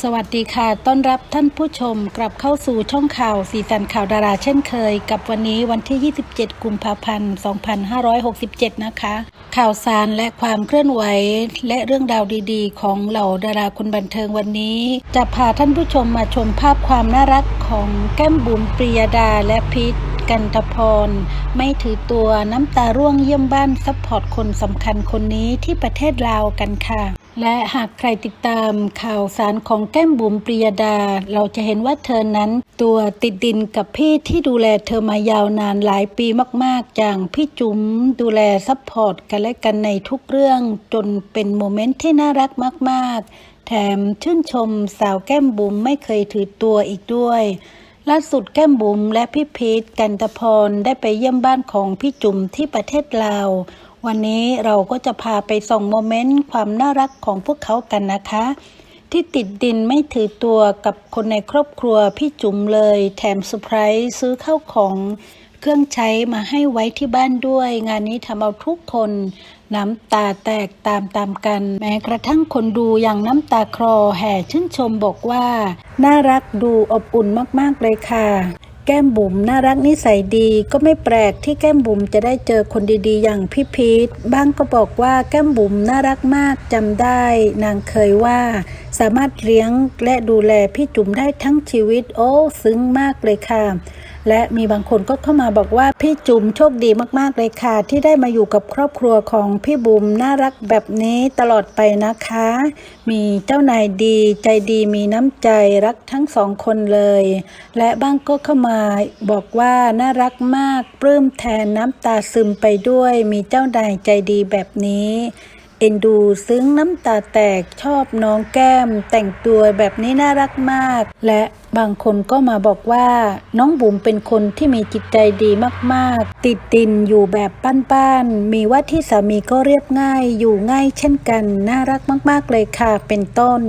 สวัสดีค่ะ ต้อนรับท่านผู้ชมกลับเข้าสู่ช่องข่าวสีสันข่าวดาราเช่นเคย กับวันนี้วันที่ 27 กุมภาพันธ์ 2567 นะคะ ข่าวสารและความเคลื่อนไหว และเรื่องราวดีๆ ของเหล่าดาราคนบันเทิงวันนี้ จะพาท่านผู้ชมมาชมภาพความน่ารักของแก้มบุ๋มปรียดาและพีท กันตพร ไม่ถือตัวน้ำตาร่วงเยี่ยมบ้านซัพพอร์ตคนสำคัญคนนี้ที่ประเทศลาวกันค่ะ และหากใครติดตามข่าวสารของแก้มบุ๋มปรียดา เราจะเห็นว่าเธอนั้น ตัวติดดินกับพี่ที่ดูแลเธอมายาวนานหลายปีมากๆอย่างพี่จุ๋มดูแลซัพพอร์ตกันและกันในทุกเรื่อง จนเป็นโมเมนต์ที่น่ารักมาก ๆ แถมชื่นชมสาวแก้มบุ๋มไม่เคยถือตัวอีกด้วย ล่าสุดแก้มบุ๋มและพี่พีทกันตพรได้ไปเยี่ยมบ้านของพี่จุ๋มที่ประเทศลาว วันนี้เราก็จะพาไปส่องโมเมนต์ความน่ารักของพวกเขากันนะคะ ที่ติดดินไม่ถือตัวกับคนในครอบครัวพี่จุ๋มเลย แถมเซอร์ไพรส์ซื้อข้าวของ เครื่องใช้มาให้ไว้ที่บ้านด้วย งานนี้ทำเอาทุกคนน้ำตาแตกตามตามกัน แม้กระทั่งคนดูอย่างน้ำตาคลอแห่ชื่นชมบอกว่า น่ารักดูอบอุ่นมาก ๆ เลยค่ะ แก้มบุ๋มน่ารักนิสัยดีก็ไม่แปลกที่แก้มบุ๋มจะได้เจอคนดีๆ อย่างพี่พีทบ้างก็บอกว่าแก้มบุ๋มน่ารักมากจำได้ นางเคยว่า สามารถเลี้ยงและดูแลพี่จุ๋มได้ทั้งชีวิต โอ้ซึ้งมากเลยค่ะ และมีบางคนก็เข้ามาบอกว่าพี่จุ๋มโชคดีมากๆเลยค่ะ ที่ได้มาอยู่กับครอบครัวของพี่บุ๋มน่ารักแบบนี้ตลอดไปนะคะ มีเจ้านายดีใจดีมีน้ำใจรักทั้งสองคนเลย และบ้างก็เข้ามาบอกว่าน่ารักมากปลื้มแทนน้ำตาซึมไปด้วย มีเจ้านายใจดีแบบนี้ เอ็นดูซึ้งน้ำตาแตกชอบน้องแก้ม แต่งตัวแบบนี้น่ารักมาก และบางคนก็มาบอกว่า น้องบุ๋มเป็นคนที่มีจิตใจดีมาก ๆ ติดดินอยู่แบบป้านๆ มีว่าที่สามีก็เรียบง่ายอยู่ง่ายเช่นกัน น่ารักมาก ๆ เลยค่ะเป็นต้น